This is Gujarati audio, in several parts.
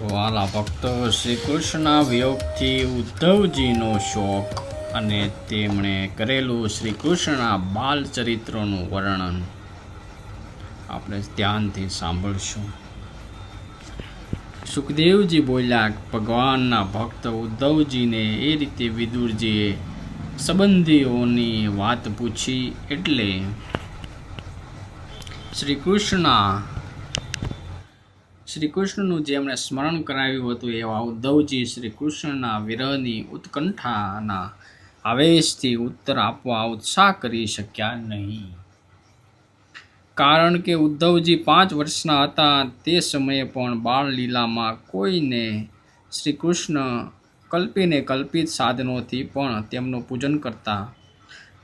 વાલા ભક્તો શ્રી કૃષ્ણના વિયોગથી ઉદ્ધવજીનો શોક અને તેમણે કરેલું શ્રી કૃષ્ણના બાલચરિત્રનું વર્ણન. આપણે ધ્યાનથી સાંભળશું. સુખદેવજી બોલ્યા, ભગવાનના ભક્ત ઉદ્ધવજીને એ રીતે વિદુરજીએ સંબંધીઓની વાત પૂછી એટલે, શ્રી કૃષ્ણના શ્રી કૃષ્ણનું જેમણે સ્મરણ કરાવ્યું હતું એવા ઉદ્ધવજી શ્રી કૃષ્ણના વિરહની ઉત્કંઠાના આવેશથી ઉત્તર આપવા ઉત્સાહ કરી શક્યા નહીં. કારણ કે ઉદ્ધવજી પાંચ વર્ષના હતા, તે સમયે પણ બાળ લીલામાં કોઈને શ્રી કૃષ્ણ કલ્પીને કલ્પિત સાધનોથી પણ તેમનું પૂજન કરતા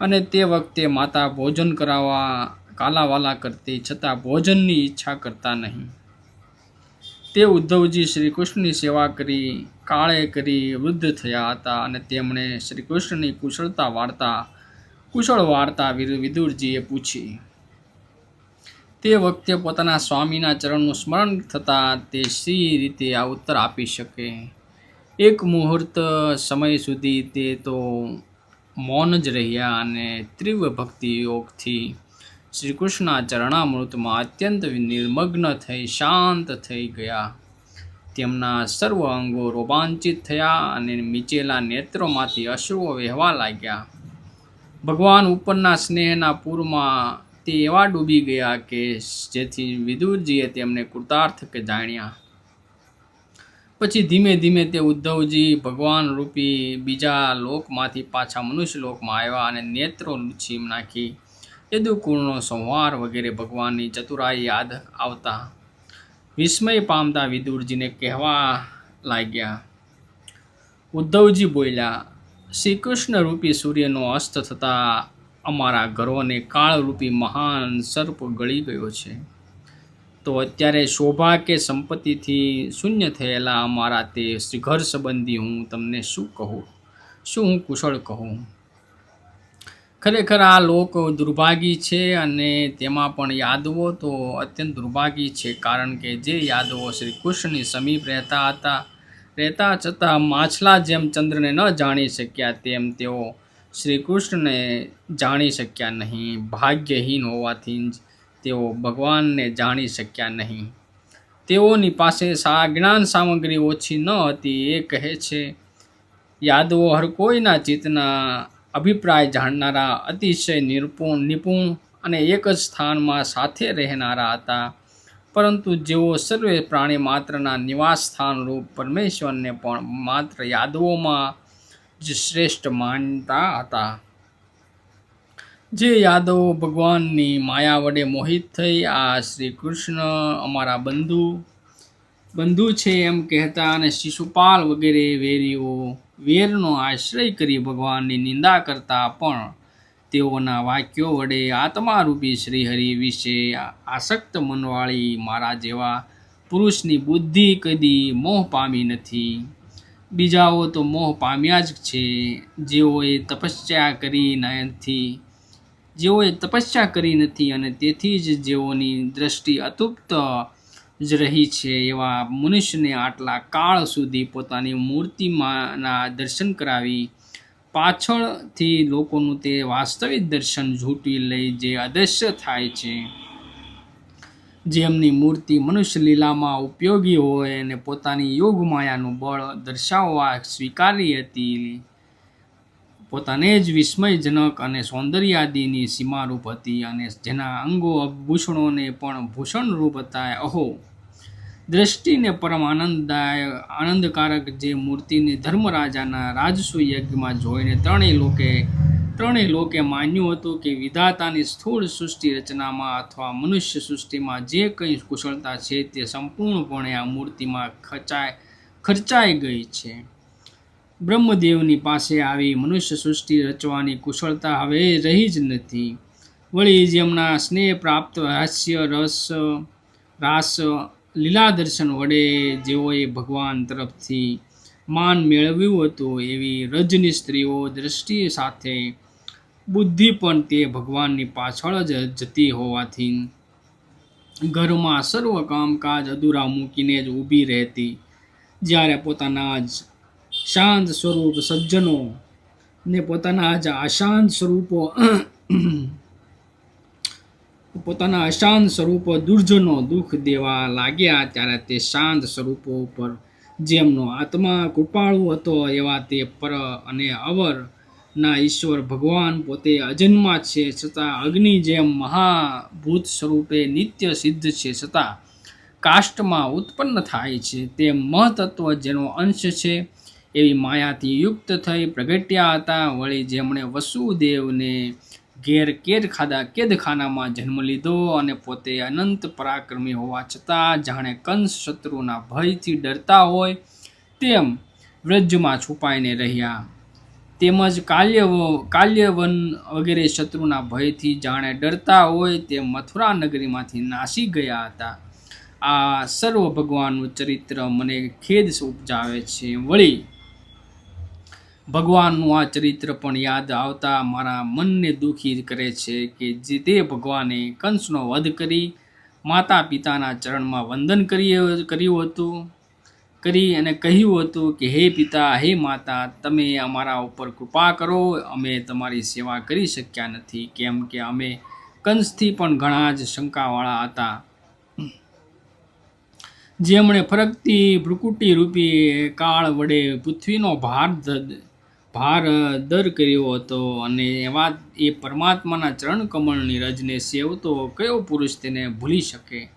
અને તે વખતે માતા ભોજન કરાવવા, કાલાવાલા કરતી, છતાં ભોજનની ઈચ્છા કરતા નહીં. તે ઉદ્ધવજી શ્રી કૃષ્ણની સેવા કરી, કાળે કરી વૃદ્ધ થયા હતા અને તેમણે શ્રી કૃષ્ણની કુશળતા વાર્તા, કુશળ વાર્તા વિરુ- વિદુરજીએ પૂછી. તે વખતે પોતાના સ્વામીના ચરણનું સ્મરણ થતાં તે સી રીતે આ ઉત્તર આપી શકે. એક મુહૂર્ત સમય સુધી તે તો મૌન જ રહ્યા અને તીવ્ર ભક્તિ યોગથી શ્રી કૃષ્ણના ચરણામૃતમાં અત્યંત નિર્મગ્ન થઈ શાંત થઈ ગયા. તેમના સર્વ અંગો રોમાંચિત થયા અને મીચેલા નેત્રોમાંથી અશ્રુઓ વહેવા લાગ્યા. ભગવાન ઉપરના સ્નેહના પૂરમાં તે એવા ડૂબી ગયા કે જેથી વિદુરજીએ તેમને કૃતાર્થ કે જાણ્યા. પછી ધીમે ધીમે તે ઉદ્ધવજી ભગવાન રૂપી બીજા લોકમાંથી પાછા મનુષ્ય લોકમાં આવ્યા અને નેત્રો લૂછી નાખી. યદુકુળનો સંહાર વગેરે ભગવાનની ચતુરાઈ યાદ આવતા વિસ્મય પામતા વિદુરજીને કહેવા લાગ્યા, ઉદ્ધવજી બોલ્યા શ્રી કૃષ્ણ રૂપી સૂર્યનો અસ્ત થતાં અમારા ઘરોને કાળરૂપી મહાન સર્પ ગળી ગયો છે. તો અત્યારે શોભા કે સંપત્તિથી શૂન્ય થયેલા અમારા તે ઘર સંબંધી હું તમને શું કહું? શું હું કુશળ કહું? ખરેખર આ લોક દુર્ભાગી છે અને તેમાં પણ યાદવો તો અત્યંત દુર્ભાગી છે, કારણ કે જે યાદવો શ્રી કૃષ્ણની સમીપ રહેતા હતા, રહેતા છતાં માછલા જેમ ચંદ્રને ન જાણી શક્યા, તેમ તેઓ શ્રી કૃષ્ણને જાણી શક્યા નહીં, ભાગ્યહીન હોવાથી જ તેઓ ભગવાનને જાણી શક્યા નહીં. તેઓની પાસે સા, જ્ઞાન સામગ્રી ઓછી ન હતી, એ કહે છે, યાદવો હર કોઈના ચિત્તના અભિપ્રાય જાણનારા, અતિશય નિપુણ નિપુણ અને એક જ સ્થાનમાં સાથે રહેનારા હતા. પરંતુ જેઓ સર્વે પ્રાણી માત્રના નિવાસ સ્થાન રૂપ પરમેશ્વરને પણ માત્ર યાદવોમાં જ શ્રેષ્ઠ માનતા હતા. જે યાદવો ભગવાનની માયા વડે મોહિત થઈ, આ શ્રી કૃષ્ણ અમારા બંધુ બંધુ છે એમ કહેતા અને શિશુપાલ વગેરે વેરીઓ વેરનો આશ્રય કરી ભગવાનની નિંદા કરતા પણ તેઓના વાક્યો વડે આત્મારૂપી શ્રીહરિ વિશે આસક્ત મનવાળી મારા જેવા પુરુષની બુદ્ધિ કદી મોહ પામી નથી. બીજાઓ તો મોહ પામ્યા જ છે. જેઓએ તપસ્યા કરી નથી જેઓએ તપસ્યા કરી નથી અને તેથી જ જેઓની દ્રષ્ટિ અતુપ્ત જ રહી છે એવા મનુષ્યને આટલા કાળ સુધી પોતાની મૂર્તિમાંના દર્શન કરાવી પાછળથી લોકોનું તે વાસ્તવિક દર્શન ઝૂંટવી લઈ જે અદૃશ્ય થાય છે. જેમની મૂર્તિ મનુષ્ય લીલામાં ઉપયોગી હોય અને પોતાની યોગ માયાનું બળ દર્શાવવા સ્વીકારી હતી. પોતાને જ વિસ્મયજનક અને સૌંદર્યાદિની સીમારૂપ હતી અને જેના અંગો આભૂષણોને પણ ભૂષણરૂપ હતા. અહો! દ્રષ્ટિને પરમ આનંદદાય, આનંદકારક જે મૂર્તિને ધર્મરાજાના રાજસુ યજ્ઞમાં જોઈને ત્રણેય લોકે ત્રણેય લોકે માન્યું હતું કે વિધાતાની સ્થૂળ સૃષ્ટિ રચનામાં અથવા મનુષ્ય સૃષ્ટિમાં જે કંઈ કુશળતા છે તે સંપૂર્ણપણે આ મૂર્તિમાં ખચાય, ખર્ચાઈ ગઈ છે. બ્રહ્મદેવની પાસે આવી મનુષ્ય સૃષ્ટિ રચવાની કુશળતા હવે રહી જ નથી. વળી જેમના સ્નેહ પ્રાપ્ત હાસ્ય, રસ, રાસ લીલા દર્શન વડે જેઓએ ભગવાન તરફથી માન મેળવ્યું હતું, એવી રજની સ્ત્રીઓ દ્રષ્ટિ સાથે બુદ્ધિ પણ તે ભગવાનની પાછળ જ જતી હોવાથી ઘરમાં સર્વ કામકાજ અધૂરા મૂકીને જ ઊભી રહેતી. જ્યારે પોતાના જ શાંત સ્વરૂપ સજ્જનો ને પોતાના જ અશાંત સ્વરૂપો પોતાના અશાંત સ્વરૂપો દુર્જનો દુઃખ દેવા લાગ્યા ત્યારે તે શાંત સ્વરૂપો ઉપર જેમનો આત્મા કૃપાળુ હતો એવા તે પર અને અવર ના ઈશ્વર ભગવાન પોતે અજન્મા છે છતાં અગ્નિ જેમ મહાભૂત સ્વરૂપે નિત્ય સિદ્ધ છે છતાં કાષ્ટમાં ઉત્પન્ન થાય છે તે મહતત્વ જેનો અંશ છે. એવી માયાથી યુક્ત થઈ પ્રગટ્યા હતા વળી જેમણે વસુદેવને ઘેર કેદ ખાધા કેદખાનામાં જન્મ લીધો અને પોતે અનંત પરાક્રમી હોવા છતાં જાણે કંસ શત્રુના ભયથી ડરતા હોય તેમ વ્રજમાં છુપાઈને રહ્યા. તેમજ કાલ્ય કાલ્યવન વગેરે શત્રુના ભયથી જાણે ડરતા હોય તે મથુરા નગરીમાંથી નાસી ગયા હતા. આ સર્વ ભગવાનનું ચરિત્ર મને ખેદ ઉપજાવે છે વળી ભગવાનનું આ ચરિત્ર પણ યાદ આવતા મારા મનને દુઃખી કરે છે કે જે તે ભગવાને કંસનો વધ કરી માતા પિતાના ચરણમાં વંદન કરી કર્યું હતું. કરી અને કહ્યું હતું કે, હે પિતા, હે માતા, તમે અમારા ઉપર કૃપા કરો. અમે તમારી સેવા કરી શક્યા નથી. કેમ કે અમે કંસથી પણ ઘણા જ શંકાવાળા હતા. જેમણે ફરકતી ભ્રુકુટી રૂપી કાળ વડે પૃથ્વીનો ભાર ભાર દર કર્યો હતો અને એવા એ પરમાત્માના ચરણ કમળની રજને સેવતો કયો પુરુષ તેને ભૂલી શકે?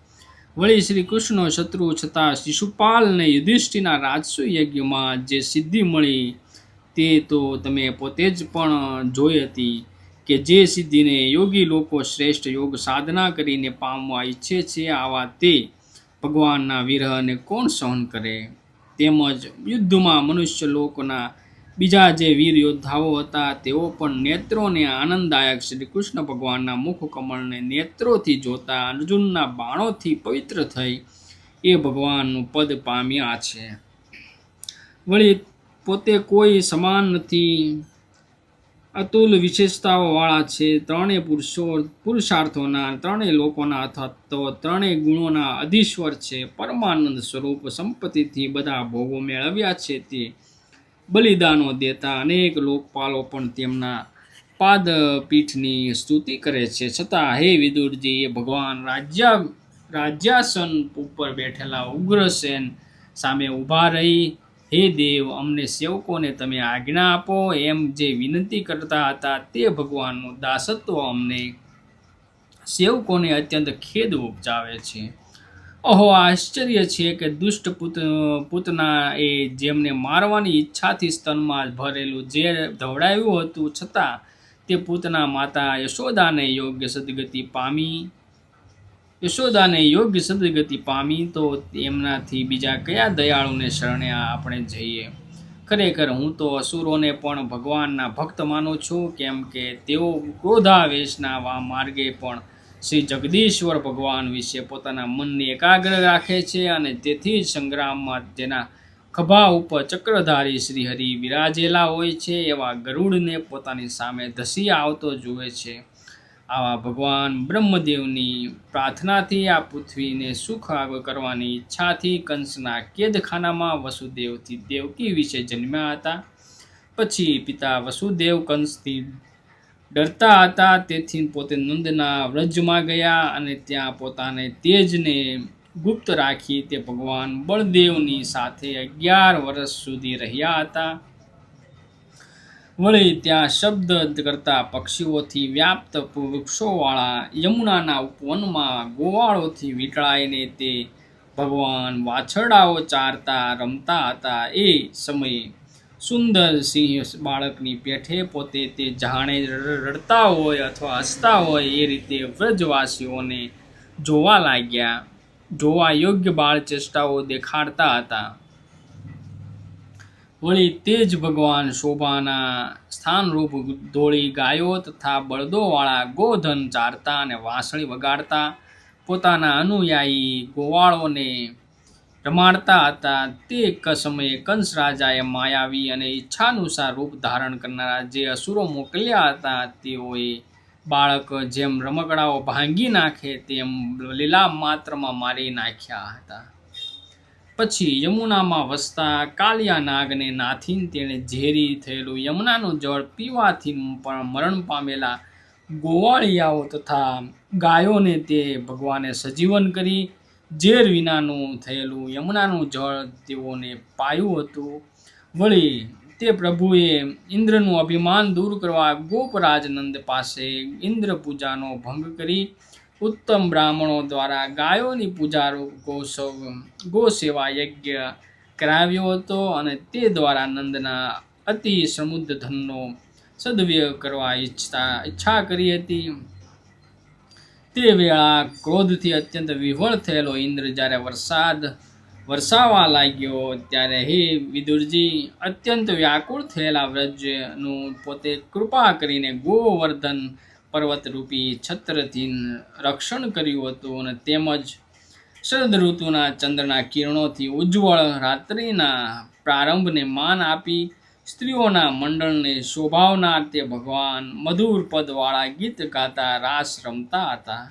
વળી શ્રી કૃષ્ણ શત્રુ છતાં શિશુપાલને યુધિષ્ઠિના રાજસુ યજ્ઞમાં જે સિદ્ધિ મળી તે તો તમે પોતે જ પણ જોઈ હતી કે જે સિદ્ધિને યોગી લોકો શ્રેષ્ઠ યોગ સાધના કરીને પામવા ઈચ્છે છે આવા તે ભગવાનના વિરહને કોણ સહન કરે? તેમજ યુદ્ધમાં મનુષ્ય લોકોના બીજા જે વીર યોદ્ધાઓ હતા, તેઓ પણ નેત્રોને આનંદદાયક શ્રી કૃષ્ણ ભગવાનના મુખ કમળને નેત્રોથી જોતા અર્જુનના બાણોથી પવિત્ર થઈ. એ ભગવાનનું પદ પામ્યા છે. વળી પોતે કોઈ સમાન નથી. અતુલ વિશેષતાઓ વાળા છે. ત્રણેય પુરુષો, પુરુષાર્થોના, ત્રણેય લોકોના અથવા તો ત્રણેય ગુણોના અધીશ્વર છે. પરમાનંદ સ્વરૂપ સંપત્તિથી બધા ભોગો મેળવ્યા છે તે. બલિદાનો દેતા અનેક લોકપાલો પણ તેમના પાદપીઠની સ્તુતિ કરે છે. છતાં હે વિદુરજી, એ ભગવાન રાજ્ય, રાજ્યાસન ઉપર બેઠેલા ઉગ્રસેન સામે ઊભા રહી. હે દેવ, અમને સેવકોને તમે આજ્ઞા આપો. એમ જે વિનંતી કરતા હતા તે ભગવાનનું દાસત્વ અમને સેવકોને અત્યંત ખેદ ઉપજાવે છે. અહો, આશ્ચર્ય છે કે દુષ્ટ પુત, પૂતના એ જેમને મારવાની ઈચ્છાથી સ્તનમાં ભરેલું ઝેર ધવડાવ્યું હતું છતાં તે પૂતના માતા યશોદાને યોગ્ય સદગતિ પામી. યશોદાને યોગ્ય સદગતિ પામી તો એમનાથી બીજા કયા દયાળુને શરણે આપણે જઈએ? ખરેખર હું તો અસુરોને પણ ભગવાનના ભક્ત માનું છું, કેમ કે તેઓ ક્રોધાવેશના માર્ગે પણ શ્રી જગદીશ્વર ભગવાન વિશે પોતાના મનને એકાગ્ર રાખે છે અને તેથી સંગ્રામમાં તેના ખભા ઉપર ચક્રધારી શ્રી હરિ બિરાજેલા હોય છે, એવા ગરુડને પોતાની સામે ધસી આવતો જુએ છે. આવા ભગવાન બ્રહ્મદેવની પ્રાર્થનાથી આ પૃથ્વીને સુખ આગળ કરવાની ઈચ્છાથી કંસના કેદખાનામાં વસુદેવથી દેવકી વિશે જન્મ્યા હતા. પછી પિતા વસુદેવ કંસથી ડરતા હતા. તેથી પોતે નંદના વ્રજમાં ગયા અને ત્યાં પોતાને તેજને ગુપ્ત રાખી તે ભગવાન બળદેવની સાથે અગિયાર વર્ષ સુધી રહ્યા હતા. વળી ત્યાં શબ્દ કરતા પક્ષીઓથી વ્યાપ્ત વૃક્ષોવાળા યમુનાના ઉપવનમાં ગોવાળોથી વીંટળાઈને તે ભગવાન વાછરડાઓ ચારતા રમતા હતા. એ સમયે સુંદર સિંહ બાળકની પેઠે પોતે તે જાણે રડતા હોય અથવા હસતા હોય એ રીતે વ્રજવાસીઓને જોવા લાગ્યા. જોવા યોગ્ય બાળ ચેષ્ટાઓ દેખાડતા હતા. વળી તે જ ભગવાન શોભાના સ્થાનરૂપ ધોળી ગાયો તથા બળદોવાળા ગોધન ચારતા અને વાંસળી વગાડતા પોતાના અનુયાયી ગોવાળોને રમાડતા હતા. તે એક સમયે કંસ રાજાએ માયાવી અને ઈચ્છાનુસાર રૂપ ધારણ કરનારા જે અસુરો મોકલ્યા હતા, તેઓએ બાળક જેમ રમકડાઓ ભાંગી નાખે, તેમ લીલા માત્રમાં મારી નાખ્યા હતા. પછી યમુનામાં વસતા કાલિયા નાગને નાથીને તેણે ઝેરી થયેલું યમુનાનું જળ પીવાથી પણ મરણ પામેલા ગોવાળિયાઓ તથા ગાયોને તે ભગવાને સજીવન કરી ઝેર વિનાનું થયેલું યમુનાનું જળ તેઓને પાયું હતું. વળી તે પ્રભુએ ઇન્દ્રનું અભિમાન દૂર કરવા ગોપરાજનંદ પાસે ઇન્દ્ર પૂજાનો ભંગ કરી ઉત્તમ બ્રાહ્મણો દ્વારા ગાયોની પૂજારૂપ ગોસવ ગો સેવા યજ્ઞ કરાવ્યો હતો અને તે દ્વારા નંદના અતિ સમુદ્ર ધનનો સદવ્યય કરવા ઈચ્છતા, ઈચ્છા કરી હતી. તે વેળા ક્રોધથી અત્યંત વિહવળ થયેલો ઇન્દ્ર જ્યારે વરસાદ વરસાવા લાગ્યો ત્યારે હે વિદુરજી, અત્યંત વ્યાકુળ થયેલા વ્રજનું પોતે કૃપા કરીને ગોવર્ધન પર્વતરૂપી છત્રથી રક્ષણ કર્યું હતું અને તેમજ શરદ ઋતુના ચંદ્રના કિરણોથી ઉજ્જવળ રાત્રિના પ્રારંભને માન આપી સ્ત્રીઓના મંડળને શોભાવનાર તે ભગવાન મધુર પદવાળા ગીત ગાતા રાસ રમતા હતા.